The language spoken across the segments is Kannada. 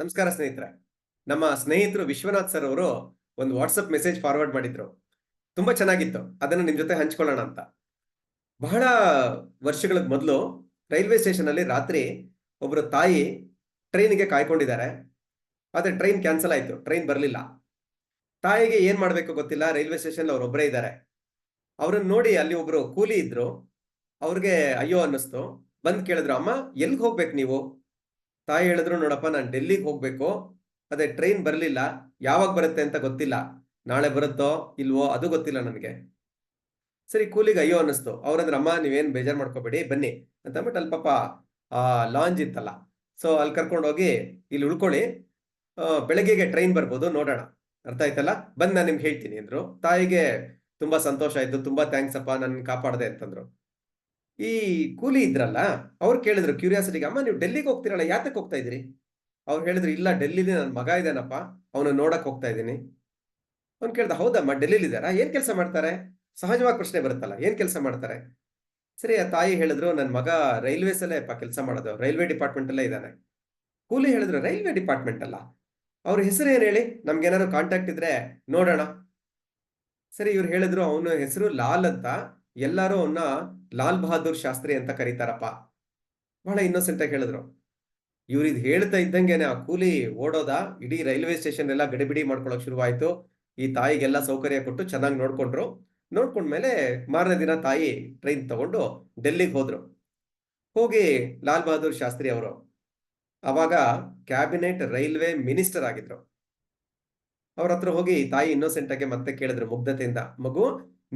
ನಮಸ್ಕಾರ ಸ್ನೇಹಿತರೆ. ನಮ್ಮ ಸ್ನೇಹಿತರು ವಿಶ್ವನಾಥ್ ಸರ್ ಅವರು ಒಂದು ವಾಟ್ಸಪ್ ಮೆಸೇಜ್ ಫಾರ್ವರ್ಡ್ ಮಾಡಿದ್ರು. ತುಂಬಾ ಚೆನ್ನಾಗಿತ್ತು. ಅದನ್ನು ನಿಮ್ ಜೊತೆ ಹಂಚ್ಕೊಳ್ಳೋಣ ಅಂತ. ಬಹಳ ವರ್ಷಗಳ ಮೊದಲು ರೈಲ್ವೆ ಸ್ಟೇಷನ್ ಅಲ್ಲಿ ರಾತ್ರಿ ಒಬ್ಬರು ತಾಯಿ ಟ್ರೈನಿಗೆ ಕಾಯ್ಕೊಂಡಿದ್ದಾರೆ. ಆದ್ರೆ ಟ್ರೈನ್ ಕ್ಯಾನ್ಸಲ್ ಆಯ್ತು. ಟ್ರೈನ್ ಬರಲಿಲ್ಲ. ತಾಯಿಗೆ ಏನ್ ಮಾಡ್ಬೇಕು ಗೊತ್ತಿಲ್ಲ. ರೈಲ್ವೆ ಸ್ಟೇಷನ್ ಅವ್ರು ಒಬ್ಬರೇ ಇದ್ದಾರೆ. ಅವ್ರನ್ನ ನೋಡಿ ಅಲ್ಲಿ ಒಬ್ರು ಕೂಲಿ ಇದ್ರು. ಅವ್ರಿಗೆ ಅಯ್ಯೋ ಅನ್ನಿಸ್ತು. ಬಂದ್ ಕೇಳಿದ್ರು, ಅಮ್ಮ, ಎಲ್ಗ್ ಹೋಗ್ಬೇಕು ನೀವು? ತಾಯಿ ಹೇಳಿದ್ರು, ನೋಡಪ್ಪ, ನಾನು ಡೆಲ್ಲಿಗೆ ಹೋಗ್ಬೇಕು. ಅದೇ ಟ್ರೈನ್ ಬರಲಿಲ್ಲ. ಯಾವಾಗ ಬರುತ್ತೆ ಅಂತ ಗೊತ್ತಿಲ್ಲ. ನಾಳೆ ಬರುತ್ತೋ ಇಲ್ವೋ ಅದು ಗೊತ್ತಿಲ್ಲ ನನಗೆ. ಸರಿ, ಕೂಲಿಗೆ ಅಯ್ಯೋ ಅನ್ನಿಸ್ತು. ಅವ್ರಂದ್ರೆ, ಅಮ್ಮ, ನೀವೇನು ಬೇಜಾರ್ ಮಾಡ್ಕೋಬೇಡಿ, ಬನ್ನಿ. ಅಂತ ಅಂದ್ಬಿಟ್ಟು ಅಲ್ಲಿ ಪಾಪ ಲಾಂಜ್ ಇತ್ತಲ್ಲ. ಸೊ ಅಲ್ಲಿ ಕರ್ಕೊಂಡು ಹೋಗಿ ಇಲ್ಲಿ ಉಳ್ಕೊಳ್ಳಿ. ಬೆಳಗ್ಗೆಗೆ ಟ್ರೈನ್ ಬರ್ಬೋದು, ನೋಡೋಣ. ಅರ್ಥ ಆಯ್ತಲ್ಲ? ಬಂದು ನಾನು ನಿಮ್ಗೆ ಹೇಳ್ತೀನಿ ಅಂದ್ರು. ತಾಯಿಗೆ ತುಂಬಾ ಸಂತೋಷ ಆಯ್ತು, ತುಂಬಾ ಥ್ಯಾಂಕ್ಸ್ ಅಪ್ಪ ನನ್ನ ಕಾಪಾಡ್ದೆ ಅಂತಂದ್ರು. ಈ ಕೂಲಿ ಇದ್ರಲ್ಲ, ಅವ್ರು ಕೇಳಿದ್ರು ಕ್ಯೂರಿಯಾಸಿಟಿಗೆ ಅಮ್ಮ, ನೀವು ಡೆಲ್ಲಿಗೆ ಹೋಗ್ತೀರಲ್ಲ ಯಾತಕ್ಕೆ ಹೋಗ್ತಾ ಇದ್ದೀರಿ? ಅವ್ರು ಹೇಳಿದ್ರು, ಇಲ್ಲ, ಡೆಲ್ಲಿಲಿ ನನ್ನ ಮಗ ಇದ್ದಾನಪ್ಪ ಅವನು ನೋಡಕ್ ಹೋಗ್ತಾ ಇದ್ದೀನಿ. ಅವ್ನು ಕೇಳ್ದ, ಹೌದಮ್ಮ, ಡೆಲ್ಲಿಲಿ ಇದ್ದಾರಾ? ಏನ್ ಕೆಲಸ ಮಾಡ್ತಾರೆ? ಸಹಜವಾಗಿ ಪ್ರಶ್ನೆ ಬರುತ್ತಲ್ಲ, ಏನ್ ಕೆಲಸ ಮಾಡ್ತಾರೆ? ಸರಿ, ಆ ತಾಯಿ ಹೇಳಿದ್ರು ನನ್ನ ಮಗ ರೈಲ್ವೇಸ್ ಅಲ್ಲೇ ಕೆಲಸ ಮಾಡೋದು, ರೈಲ್ವೆ ಡಿಪಾರ್ಟ್ಮೆಂಟ್ ಅಲ್ಲೇ ಇದ್ದಾನೆ. ಕೂಲಿ ಹೇಳಿದ್ರು, ರೈಲ್ವೆ ಡಿಪಾರ್ಟ್ಮೆಂಟ್ ಅಲ್ಲ? ಅವ್ರ ಹೆಸರು ಏನು ಹೇಳಿ? ನಮ್ಗೇನಾದ್ರು ಕಾಂಟ್ಯಾಕ್ಟ್ ಇದ್ರೆ ನೋಡೋಣ. ಸರಿ, ಇವ್ರು ಹೇಳಿದ್ರು, ಅವನ ಹೆಸರು ಲಾಲ್ ಅಂತ ಎಲ್ಲರೂ ಅವನ್ನ ಲಾಲ್ ಬಹದ್ದೂರ್ ಶಾಸ್ತ್ರಿ ಅಂತ ಕರೀತಾರಪ್ಪ. ಬಹಳ ಇನ್ನೋಸೆಂಟ್ ಆಗಿ ಹೇಳಿದ್ರು. ಇವ್ರು ಇದು ಹೇಳ್ತಾ ಇದ್ದಂಗೆನೆ ಆ ಕೂಲಿ ಓಡೋದ, ಇಡೀ ರೈಲ್ವೆ ಸ್ಟೇಷನ್ ಎಲ್ಲ ಗಡಿಬಿಡಿ ಮಾಡ್ಕೊಳಕ್ ಶುರುವಾಯ್ತು. ಈ ತಾಯಿಗೆಲ್ಲ ಸೌಕರ್ಯ ಕೊಟ್ಟು ಚೆನ್ನಾಗಿ ನೋಡ್ಕೊಂಡ್ರು. ನೋಡ್ಕೊಂಡ್ಮೇಲೆ ಮಾರನೇ ದಿನ ತಾಯಿ ಟ್ರೈನ್ ತಗೊಂಡು ಡೆಲ್ಲಿಗೆ ಹೋದ್ರು. ಹೋಗಿ ಲಾಲ್ ಬಹದ್ದೂರ್ ಶಾಸ್ತ್ರಿ ಅವರು ಅವಾಗ ಕ್ಯಾಬಿನೆಟ್ ರೈಲ್ವೆ ಮಿನಿಸ್ಟರ್ ಆಗಿದ್ರು. ಅವ್ರ ಹತ್ರ ಹೋಗಿ ತಾಯಿ ಇನ್ನೋಸೆಂಟ್ ಆಗಿ ಮತ್ತೆ ಕೇಳಿದ್ರು ಮುಗ್ಧತೆಯಿಂದ. ಮಗು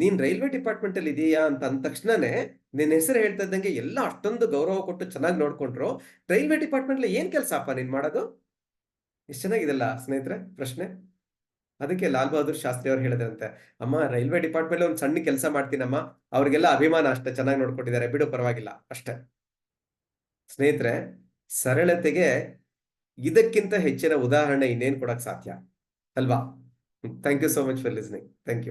ನೀನ್ ರೈಲ್ವೆ ಡಿಪಾರ್ಟ್ಮೆಂಟ್ ಅಲ್ಲಿ ಇದೀಯಾ ಅಂತ ಅಂದ ತಕ್ಷಣನೇ ನಿನ್ನ ಹೆಸರು ಹೇಳ್ತಾ ಇದ್ದಂಗೆ ಎಲ್ಲ ಅಷ್ಟೊಂದು ಗೌರವ ಕೊಟ್ಟು ಚೆನ್ನಾಗಿ ನೋಡ್ಕೊಂಡ್ರು. ರೈಲ್ವೆ ಡಿಪಾರ್ಟ್ಮೆಂಟ್ ಅಲ್ಲಿ ಏನ್ ಕೆಲಸ ಅಪ್ಪ ನೀನ್ ಮಾಡೋದು? ಎಷ್ಟು ಚೆನ್ನಾಗಿದೆಲ್ಲ ಸ್ನೇಹಿತರೆ, ಪ್ರಶ್ನೆ? ಅದಕ್ಕೆ ಲಾಲ್ ಬಹದ್ದೂರ್ ಶಾಸ್ತ್ರಿ ಅವ್ರು ಹೇಳಿದ್ರಂತೆ, ಅಮ್ಮ, ರೈಲ್ವೆ ಡಿಪಾರ್ಟ್ಮೆಂಟ್ ಒಂದು ಸಣ್ಣ ಕೆಲಸ ಮಾಡ್ತೀನಮ್ಮ, ಅವ್ರಿಗೆಲ್ಲ ಅಭಿಮಾನ ಅಷ್ಟೇ ಚೆನ್ನಾಗಿ ನೋಡ್ಕೊಟ್ಟಿದ್ದಾರೆ, ಬಿಡು ಪರವಾಗಿಲ್ಲ, ಅಷ್ಟೇ. ಸ್ನೇಹಿತರೆ, ಸರಳತೆಗೆ ಇದಕ್ಕಿಂತ ಹೆಚ್ಚಿನ ಉದಾಹರಣೆ ಇನ್ನೇನು ಕೊಡಕ್ ಸಾಧ್ಯ? ಅಲ್ವಾ? Thank you so much for listening thank you